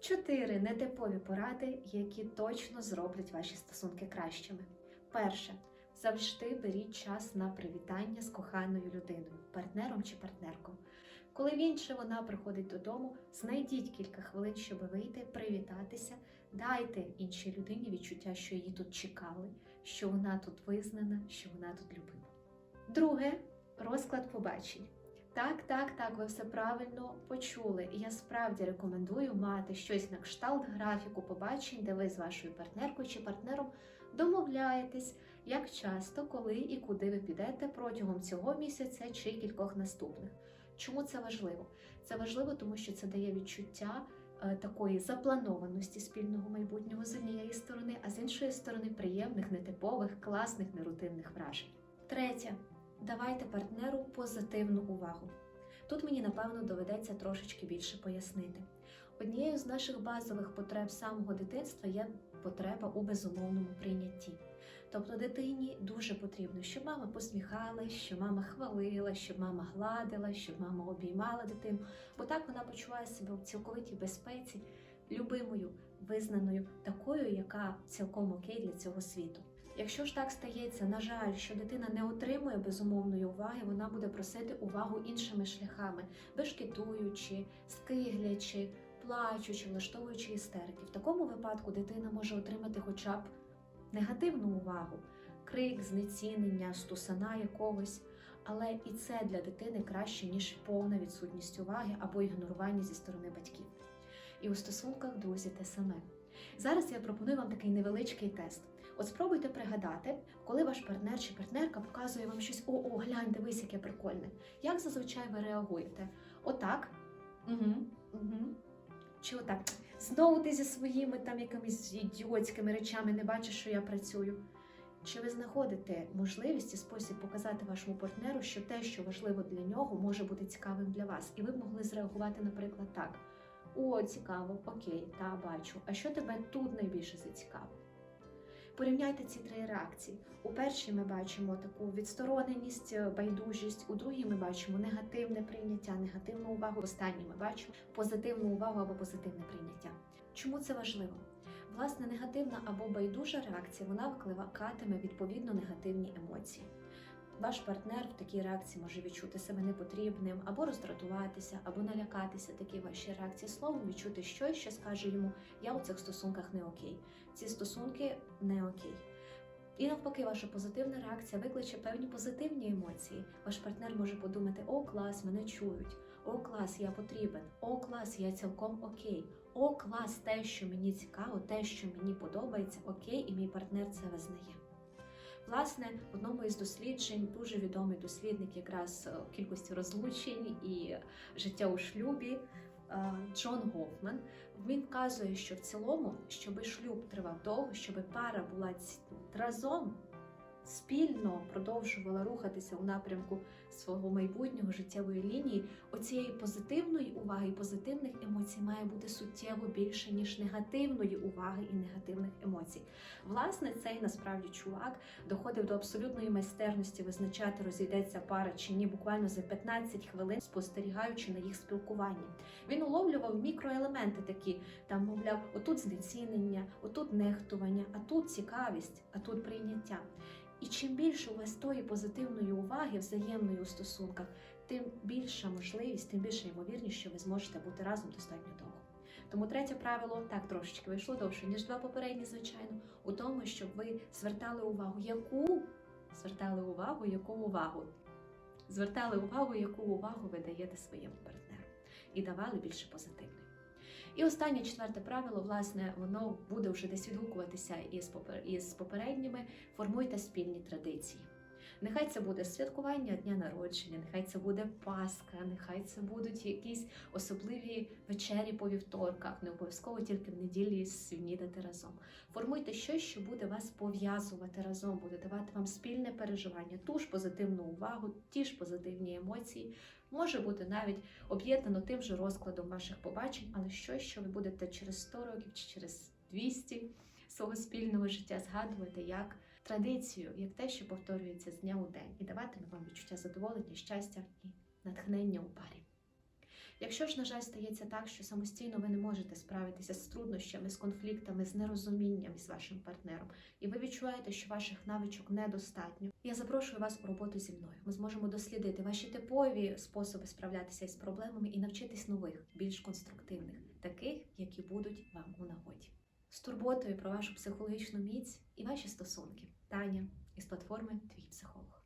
Чотири нетипові поради, які точно зроблять ваші стосунки кращими. Перше. Завжди беріть час на привітання з коханою людиною, партнером чи партнеркою. Коли він чи вона приходить додому, знайдіть кілька хвилин, щоб вийти, привітатися, дайте іншій людині відчуття, що її тут чекали, що вона тут визнана, що вона тут любима. Друге розклад побачень. Так, так, так, ви все правильно почули. І я справді рекомендую мати щось на кшталт графіку побачень, де ви з вашою партнеркою чи партнером домовляєтесь, як часто, коли і куди ви підете протягом цього місяця чи кількох наступних. Чому це важливо? Це важливо, тому що це дає відчуття е, такої запланованості спільного майбутнього з однієї сторони, а з іншої сторони приємних, нетипових, класних, нерутинних вражень. Третє. Давайте партнеру позитивну увагу. Тут мені напевно доведеться трошечки більше пояснити. Однією з наших базових потреб самого дитинства є потреба у безумовному прийнятті. Тобто дитині дуже потрібно, щоб мама посміхалась, щоб мама хвалила, щоб мама гладила, щоб мама обіймала дитину, бо так вона почуває себе в цілковитій безпеці, любимою, визнаною, такою, яка цілком окей для цього світу. Якщо ж так стається, на жаль, що дитина не отримує безумовної уваги, вона буде просити увагу іншими шляхами, бешкетуючи, скиглячи, плачучи, влаштовуючи істерики. В такому випадку дитина може отримати хоча б негативну увагу, крик, знецінення, стусана якогось. Але і це для дитини краще, ніж повна відсутність уваги або ігнорування зі сторони батьків. І у стосунках, друзі, те саме. Зараз я пропоную вам такий невеличкий тест. От спробуйте пригадати, коли ваш партнер чи партнерка показує вам щось: о, о, глянь, дивись, яке прикольне. Як зазвичай ви реагуєте? Отак. Угу, угу. Чи отак? Знову ти зі своїми там якимись ідіотськими речами не бачиш, що я працюю. Чи ви знаходите можливість і спосіб показати вашому партнеру, що те, що важливо для нього, може бути цікавим для вас? І ви б могли зреагувати, наприклад, так: О, цікаво, окей, та бачу. А що тебе тут найбільше зацікавило? Порівняйте ці три реакції. У першій ми бачимо таку відстороненість, е, байдужість, у другій ми бачимо негативне прийняття, негативну увагу. В останній ми бачимо позитивну увагу або позитивне прийняття. Чому це важливо? Власне, негативна або байдужа реакція вона викликатиме відповідно негативні емоції. Ваш партнер в такій реакції може відчути себе непотрібним, або роздратуватися, або налякатися такі ваші реакції. Словом, відчути щось, що скаже йому: я у цих стосунках не окей. Ці стосунки не окей. І навпаки, ваша позитивна реакція викличе певні позитивні емоції. Ваш партнер може подумати: О, клас, мене чують, о, клас, я потрібен, о, клас, я цілком окей, о, клас, те, що мені цікаво, те, що мені подобається, окей, і мій партнер це визнає. Власне, в одному із досліджень дуже відомий дослідник якраз е, кількості розлучень і життя у шлюбі е, Джон Гофман. Він вказує, що в цілому, щоб шлюб тривав довго, щоб пара була разом спільно продовжувала рухатися у напрямку свого майбутнього життєвої лінії, оцієї позитивної уваги і позитивних емоцій має бути суттєво більше, ніж негативної уваги і негативних емоцій. Власне, цей насправді чувак доходив до абсолютної майстерності визначати, розійдеться пара чи ні, буквально за 15 хвилин, спостерігаючи на їх спілкування. Він уловлював мікроелементи такі, там, мовляв, отут знецінення, отут нехтування, а тут цікавість, а тут прийняття. І чим більше у вас тої позитивної уваги, взаємної у стосунках, тим більша можливість, тим більша ймовірність, що ви зможете бути разом достатньо довго. Тому третє правило так трошечки вийшло довше, ніж два попередні, звичайно, у тому, щоб ви звертали увагу, яку звертали увагу, яку увагу. Звертали увагу, яку увагу ви даєте своєму партнеру, і давали більше позитивної. І останнє четверте правило, власне, воно буде вже десь відгукуватися із попер- із попередніми. Формуйте спільні традиції. Нехай це буде святкування дня народження, нехай це буде Пасха, нехай це будуть якісь особливі вечері по вівторках, не обов'язково тільки в неділі снідати разом. Формуйте щось, що буде вас пов'язувати разом, буде давати вам спільне переживання, ту ж позитивну увагу, ті ж позитивні емоції. Може бути навіть об'єднано тим же розкладом ваших побачень, але щось, що ви будете через 100 років чи через 200 свого спільного життя згадувати як традицію, як те, що повторюється з дня у день, і даватиме вам відчуття задоволення, щастя і натхнення у парі. Якщо ж, на жаль, стається так, що самостійно ви не можете справитися з труднощами, з конфліктами, з нерозумінням із вашим партнером, і ви відчуваєте, що ваших навичок недостатньо, я запрошую вас у роботу зі мною. Ми зможемо дослідити ваші типові способи справлятися із проблемами і навчитись нових, більш конструктивних, таких, які будуть вам у нагоді. З турботою про вашу психологічну міць і ваші стосунки. Таня із платформи Твій психолог.